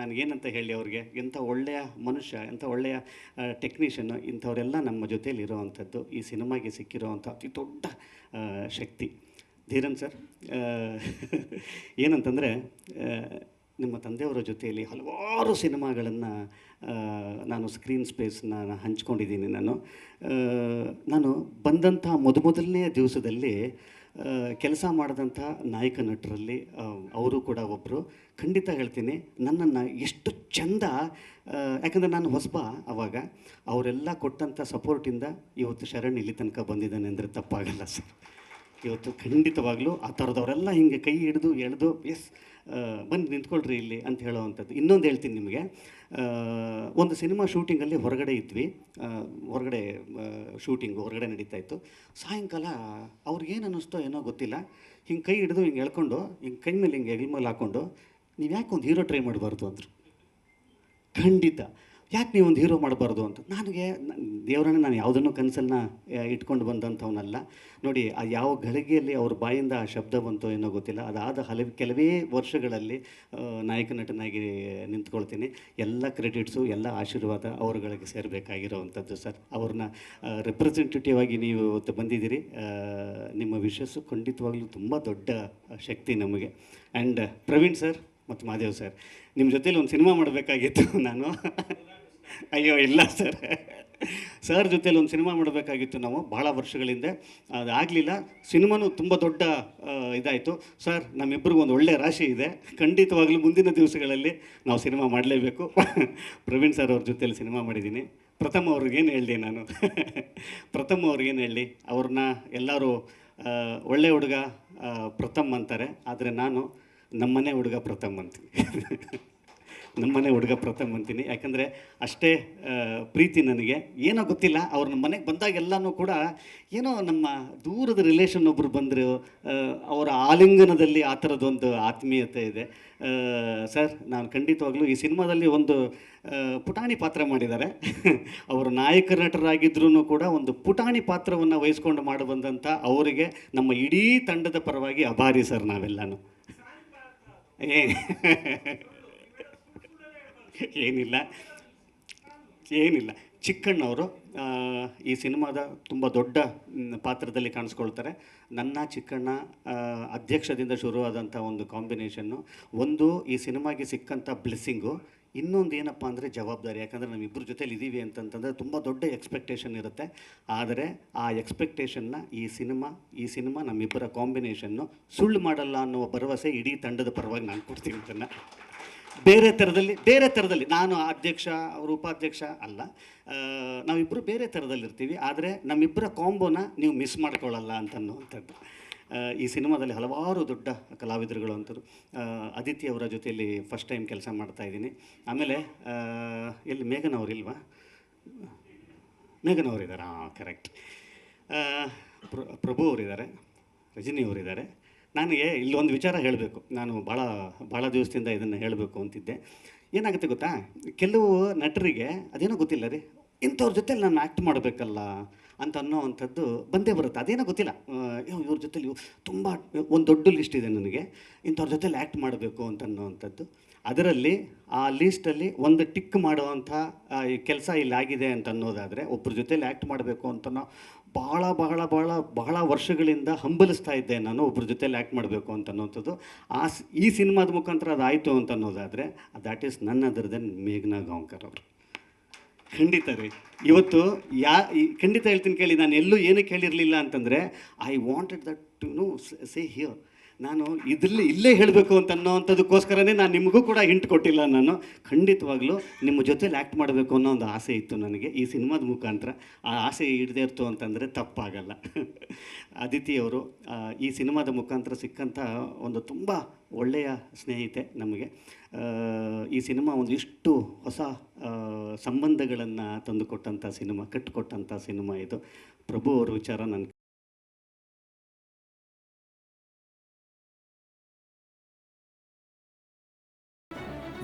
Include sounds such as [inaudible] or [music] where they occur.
ನನಗೇನಂತ ಹೇಳಿ ಅವ್ರಿಗೆ, ಎಂಥ ಒಳ್ಳೆಯ ಮನುಷ್ಯ, ಎಂಥ ಒಳ್ಳೆಯ ಟೆಕ್ನಿಷಿಯನ್ನು ಇಂಥವರೆಲ್ಲ ನಮ್ಮ ಜೊತೆಯಲ್ಲಿ ಇರೋವಂಥದ್ದು ಈ ಸಿನಿಮಾಗೆ ಸಿಕ್ಕಿರುವಂಥ ಅತಿ ದೊಡ್ಡ ಶಕ್ತಿ. ಧೀರನ್ ಸರ್ [laughs] ಏನಂತಂದರೆ ನಿಮ್ಮ ತಂದೆಯವರ ಜೊತೆಯಲ್ಲಿ ಹಲವಾರು ಸಿನಿಮಾಗಳನ್ನು ನಾನು ಸ್ಕ್ರೀನ್ ಸ್ಪೇಸ್ನ ಹಂಚ್ಕೊಂಡಿದ್ದೀನಿ ನಾನು. ನಾನು ಬಂದಂಥ ಮೊದಮೊದಲನೇ ದಿವಸದಲ್ಲಿ ಕೆಲಸ ಮಾಡಿದಂಥ ನಾಯಕ ನಟರಲ್ಲಿ ಅವರು ಕೂಡ ಒಬ್ಬರು ಖಂಡಿತ ಹೇಳ್ತೀನಿ, ನನ್ನನ್ನು ಎಷ್ಟು ಚಂದ ಯಾಕಂದರೆ ನಾನು ಹೊಸಬ ಅವಾಗ. ಅವರೆಲ್ಲ ಕೊಟ್ಟಂಥ ಸಪೋರ್ಟಿಂದ ಇವತ್ತು ಶರಣ್ ಇಲ್ಲಿ ತನಕ ಬಂದಿದ್ದಾನೆ ಅಂದರೆ ತಪ್ಪಾಗಲ್ಲ ಸರ್. ಇವತ್ತು ಖಂಡಿತವಾಗ್ಲೂ ಆ ಥರದವರೆಲ್ಲ ಹಿಂಗೆ ಕೈ ಹಿಡಿದು ಎಳೆದು, ಎಸ್ ಬಂದು ನಿಂತ್ಕೊಳ್ರಿ ಇಲ್ಲಿ ಅಂತ ಹೇಳೋವಂಥದ್ದು. ಇನ್ನೊಂದು ಹೇಳ್ತೀನಿ ನಿಮಗೆ. ಒಂದು ಸಿನಿಮಾ ಶೂಟಿಂಗಲ್ಲಿ ಹೊರಗಡೆ ಇದ್ವಿ. ಹೊರಗಡೆ ಶೂಟಿಂಗು ಹೊರಗಡೆ ನಡೀತಾ ಇತ್ತು. ಸಾಯಂಕಾಲ ಅವ್ರಿಗೇನು ಅನ್ನಿಸ್ತೋ ಏನೋ ಗೊತ್ತಿಲ್ಲ. ಹಿಂಗೆ ಕೈ ಹಿಡಿದು ಹಿಂಗೆ ಎಳ್ಕೊಂಡು, ಹಿಂಗೆ ಕೈ ಮೇಲೆ ಹಿಂಗೆ ಮೇಲೆ ಹಾಕ್ಕೊಂಡು ನೀವು ಯಾಕೆ ಒಂದು ಹೀರೋ ಟ್ರೈ ಮಾಡಬಾರ್ದು? ಅಂದರು. ಖಂಡಿತ. ಯಾಕೆ ನೀವು ಒಂದು ಹೀರೋ ಮಾಡಬಾರ್ದು ಅಂತ? ನನಗೆ ದೇವರನ್ನ ನಾನು ಯಾವುದನ್ನು ಕನಸನ್ನ ಇಟ್ಕೊಂಡು ಬಂದಂಥವನಲ್ಲ. ನೋಡಿ, ಆ ಯಾವ ಗಳಿಗೆಯಲ್ಲಿ ಅವ್ರ ಬಾಯಿಂದ ಆ ಶಬ್ದ ಬಂತೋ ಏನೋ ಗೊತ್ತಿಲ್ಲ. ಅದಾದ ಹಲವು, ಕೆಲವೇ ವರ್ಷಗಳಲ್ಲಿ ನಾಯಕ ನಟನಾಗಿ ನಿಂತ್ಕೊಳ್ತೀನಿ. ಎಲ್ಲ ಕ್ರೆಡಿಟ್ಸು, ಎಲ್ಲ ಆಶೀರ್ವಾದ ಅವರುಗಳಿಗೆ ಸೇರಬೇಕಾಗಿರೋವಂಥದ್ದು ಸರ್. ಅವ್ರನ್ನ ರೆಪ್ರೆಸೆಂಟೇಟಿವ್ ಆಗಿ ನೀವು ಇವತ್ತು ಬಂದಿದ್ದೀರಿ. ನಿಮ್ಮ ವಿಶಸ್ಸು ಖಂಡಿತವಾಗ್ಲೂ ತುಂಬ ದೊಡ್ಡ ಶಕ್ತಿ ನಮಗೆ. ಆ್ಯಂಡ್ ಪ್ರವೀಣ್ ಸರ್ ಮತ್ತು ಮಾದೇವ್ ಸರ್, ನಿಮ್ಮ ಜೊತೇಲಿ ಒಂದು ಸಿನಿಮಾ ಮಾಡಬೇಕಾಗಿತ್ತು [laughs] ನಾನು. ಅಯ್ಯೋ, ಇಲ್ಲ ಸರ್. ಸರ್ ಜೊತೇಲಿ ಒಂದು ಸಿನಿಮಾ ಮಾಡಬೇಕಾಗಿತ್ತು ನಾವು ಭಾಳ ವರ್ಷಗಳಿಂದ. ಅದಾಗಲಿಲ್ಲ ಸಿನಿಮಾನೂ ತುಂಬ ದೊಡ್ಡ ಇದಾಯಿತು. ಸರ್, ನಮ್ಮಿಬ್ಬರಿಗೂ ಒಂದು ಒಳ್ಳೆಯ ರಾಶಿ ಇದೆ. ಖಂಡಿತವಾಗ್ಲೂ ಮುಂದಿನ ದಿವಸಗಳಲ್ಲಿ ನಾವು ಸಿನಿಮಾ ಮಾಡಲೇಬೇಕು. ಪ್ರವೀಣ್ ಸರ್ ಅವ್ರ ಜೊತೆಲಿ ಸಿನಿಮಾ ಮಾಡಿದ್ದೀನಿ. ಪ್ರಥಮ ಅವ್ರಿಗೇನು ಹೇಳಲಿ ನಾನು? ಪ್ರಥಮ ಅವ್ರಿಗೇನು ಹೇಳಿ ಅವ್ರನ್ನ ಎಲ್ಲರೂ ಒಳ್ಳೆ ಹುಡುಗ ಪ್ರಥಮ್ ಅಂತಾರೆ. ಆದರೆ ನಾನು ನಮ್ಮನೆ ಹುಡುಗ ಪ್ರಥಮ್ ಅಂತೀನಿ. ನಮ್ಮನೆ ಹುಡುಗ ಪ್ರಥಮ್ ಅಂತೀನಿ. ಯಾಕಂದರೆ ಅಷ್ಟೇ ಪ್ರೀತಿ ನನಗೆ. ಏನೋ ಗೊತ್ತಿಲ್ಲ, ಅವ್ರ ನಮ್ಮ ಮನೆಗೆ ಬಂದಾಗೆಲ್ಲನೂ ಕೂಡ ಏನೋ ನಮ್ಮ ದೂರದ ರಿಲೇಷನ್ ಒಬ್ಬರು ಬಂದರು ಅವರ ಆಲಿಂಗನದಲ್ಲಿ ಆ ಥರದೊಂದು ಆತ್ಮೀಯತೆ ಇದೆ. ಸರ್, ನಾನು ಖಂಡಿತವಾಗ್ಲೂ ಈ ಸಿನಿಮಾದಲ್ಲಿ ಒಂದು ಪುಟಾಣಿ ಪಾತ್ರ ಮಾಡಿದ್ದಾರೆ. [laughs] ಅವರು ನಾಯಕ ನಟರಾಗಿದ್ರೂ ಕೂಡ ಒಂದು ಪುಟಾಣಿ ಪಾತ್ರವನ್ನು ವಹಿಸ್ಕೊಂಡು ಮಾಡಿ ಬಂದಂಥ ಅವರಿಗೆ ನಮ್ಮ ಇಡೀ ತಂಡದ ಪರವಾಗಿ ಅಭಾರಿ ಸರ್ ನಾವೆಲ್ಲನೂ. ಏ ಏನಿಲ್ಲ. ಏನಿಲ್ಲ. ಚಿಕ್ಕಣ್ಣವರು ಈ ಸಿನಿಮಾದ ತುಂಬ ದೊಡ್ಡ ಪಾತ್ರದಲ್ಲಿ ಕಾಣಿಸ್ಕೊಳ್ತಾರೆ. ನನ್ನ ಚಿಕ್ಕಣ್ಣ ಅಧ್ಯಕ್ಷದಿಂದ ಶುರುವಾದಂಥ ಒಂದು ಕಾಂಬಿನೇಷನ್ನು, ಒಂದು ಈ ಸಿನಿಮಾಗೆ ಸಿಕ್ಕಂಥ ಬ್ಲೆಸ್ಸಿಂಗು, ಇನ್ನೊಂದು ಏನಪ್ಪ ಅಂದರೆ ಜವಾಬ್ದಾರಿ. ಯಾಕಂದರೆ ನಾವು ಇಬ್ಬರ ಜೊತೇಲಿ ಇದ್ದೀವಿ ಅಂತಂತಂದರೆ ತುಂಬ ದೊಡ್ಡ ಎಕ್ಸ್ಪೆಕ್ಟೇಷನ್ ಇರುತ್ತೆ. ಆದರೆ ಆ ಎಕ್ಸ್ಪೆಕ್ಟೇಷನ್ನ ಈ ಸಿನಿಮಾ ಈ ಸಿನಿಮಾ ನಮ್ಮಿಬ್ಬರ ಕಾಂಬಿನೇಷನ್ನು ಸುಳ್ಳು ಮಾಡಲ್ಲ ಅನ್ನುವ ಭರವಸೆ ಇಡೀ ತಂಡದ ಪರವಾಗಿ ನಾನು ಕೊಡ್ತೀನಿ ಅದನ್ನು ಬೇರೆ ಥರದಲ್ಲಿ ಬೇರೆ ಥರದಲ್ಲಿ. ನಾನು ಅಧ್ಯಕ್ಷ, ಅವರು ಉಪಾಧ್ಯಕ್ಷ ಅಲ್ಲ. ನಾವಿಬ್ಬರು ಬೇರೆ ಥರದಲ್ಲಿರ್ತೀವಿ ಆದರೆ ನಮ್ಮಿಬ್ಬರ ಕಾಂಬೋನ ನೀವು ಮಿಸ್ ಮಾಡ್ಕೊಳ್ಳಲ್ಲ ಅಂತ ಅನ್ನುವಂಥದ್ದು ಈ ಸಿನಿಮಾದಲ್ಲಿ ಹಲವಾರು ದೊಡ್ಡ ಕಲಾವಿದರುಗಳು ಅಂತರು ಅದಿತಿ ಅವರ ಜೊತೆಯಲ್ಲಿ ಫಸ್ಟ್ ಟೈಮ್ ಕೆಲಸ ಮಾಡ್ತಾ ಇದ್ದೀನಿ. ಆಮೇಲೆ ಇಲ್ಲಿ ಎಲ್ಲಿ ಮೇಘನ್ ಅವರಿಲ್ವಾ? ಮೇಘನ್ ಅವರಿದ್ದಾರೆ ಹಾಂ ಕರೆಕ್ಟ್ ಪ್ರಭು ಅವರಿದ್ದಾರೆ ರಜನಿ ಅವರಿದ್ದಾರೆ ನನಗೆ ಇಲ್ಲೊಂದು ವಿಚಾರ ಹೇಳಬೇಕು. ನಾನು ಭಾಳ ಭಾಳ ದಿವಸದಿಂದ ಇದನ್ನು ಹೇಳಬೇಕು ಅಂತಿದ್ದೆ. ಏನಾಗುತ್ತೆ ಗೊತ್ತಾ? ಕೆಲವು ನಟರಿಗೆ ಅದೇನೋ ಗೊತ್ತಿಲ್ಲ ರೀ, ಇಂಥವ್ರ ಜೊತೆಲಿ ನಾನು ಆ್ಯಕ್ಟ್ ಮಾಡಬೇಕಲ್ಲ ಅಂತ ಅನ್ನೋವಂಥದ್ದು ಬಂದೇ ಬರುತ್ತೆ. ಅದೇನೋ ಗೊತ್ತಿಲ್ಲ. ಇವ್ರ ಜೊತೆಲಿ ತುಂಬ ಒಂದು ದೊಡ್ಡ ಲಿಸ್ಟ್ ಇದೆ ನನಗೆ. ಇಂಥವ್ರ ಜೊತೆಲಿ ಆ್ಯಕ್ಟ್ ಮಾಡಬೇಕು ಅಂತ ಅನ್ನೋವಂಥದ್ದು ಅದರಲ್ಲಿ ಆ ಲೀಸ್ಟಲ್ಲಿ ಒಂದು ಟಿಕ್ ಮಾಡುವಂಥ ಕೆಲಸ ಇಲ್ಲಿ ಆಗಿದೆ ಅಂತ ಅನ್ನೋದಾದರೆ ಒಬ್ಬರ ಜೊತೆಲಿ ಆ್ಯಕ್ಟ್ ಮಾಡಬೇಕು ಅಂತ ಬಹಳ ಬಹಳ ಬಹಳ ಬಹಳ ವರ್ಷಗಳಿಂದ ಹಂಬಲಿಸ್ತಾ ಇದ್ದೆ ನಾನು ಒಬ್ಬರ ಜೊತೆಲಿ ಆ್ಯಕ್ಟ್ ಮಾಡಬೇಕು ಅಂತ ಅನ್ನೋಂಥದ್ದು. ಆ ಈ ಸಿನಿಮಾದ ಮುಖಾಂತರ ಅದಾಯಿತು ಅಂತ ಅನ್ನೋದಾದರೆ ದ್ಯಾಟ್ ಈಸ್ ನನ್ನ ಅದರ್ ದೆನ್ ಮೇಘ್ನಾ ಗಾಂವ್ಕರ್ ಅವರು. ಖಂಡಿತ ರೀ. ಇವತ್ತು ಯಾ ಖಂಡಿತ ಹೇಳ್ತೀನಿ ಕೇಳಿ, ನಾನು ಎಲ್ಲೂ ಏನಕ್ಕೆ ಹೇಳಿರಲಿಲ್ಲ ಅಂತಂದರೆ I wanted that to know say here ನಾನು ಇದರಲ್ಲಿ ಇಲ್ಲೇ ಹೇಳಬೇಕು ಅಂತ ಅನ್ನೋವಂಥದ್ದಕ್ಕೋಸ್ಕರನೇ ನಾನು ನಿಮಗೂ ಕೂಡ ಹಿಂಟ್ ಕೊಟ್ಟಿಲ್ಲ ನಾನು. ಖಂಡಿತವಾಗ್ಲೂ ನಿಮ್ಮ ಜೊತೇಲಿ ಆ್ಯಕ್ಟ್ ಮಾಡಬೇಕು ಅನ್ನೋ ಒಂದು ಆಸೆ ಇತ್ತು ನನಗೆ. ಈ ಸಿನಿಮಾದ ಮುಖಾಂತರ ಆ ಆಸೆ ಹಿಡಿದೇ ಇರ್ತು ಅಂತಂದರೆ ತಪ್ಪಾಗಲ್ಲ. [laughs] ಅದಿತಿಯವರು ಈ ಸಿನಿಮಾದ ಮುಖಾಂತರ ಸಿಕ್ಕಂಥ ಒಂದು ತುಂಬ ಒಳ್ಳೆಯ ಸ್ನೇಹಿತೆ ನಮಗೆ. ಈ ಸಿನಿಮಾ ಒಂದು ಇಷ್ಟು ಹೊಸ ಸಂಬಂಧಗಳನ್ನು ತಂದುಕೊಟ್ಟಂಥ ಸಿನಿಮಾ, ಕಟ್ಟಿಕೊಟ್ಟಂಥ ಸಿನಿಮಾ ಇದು. ಪ್ರಭು ಅವ್ರ ವಿಚಾರ ನನ್ನ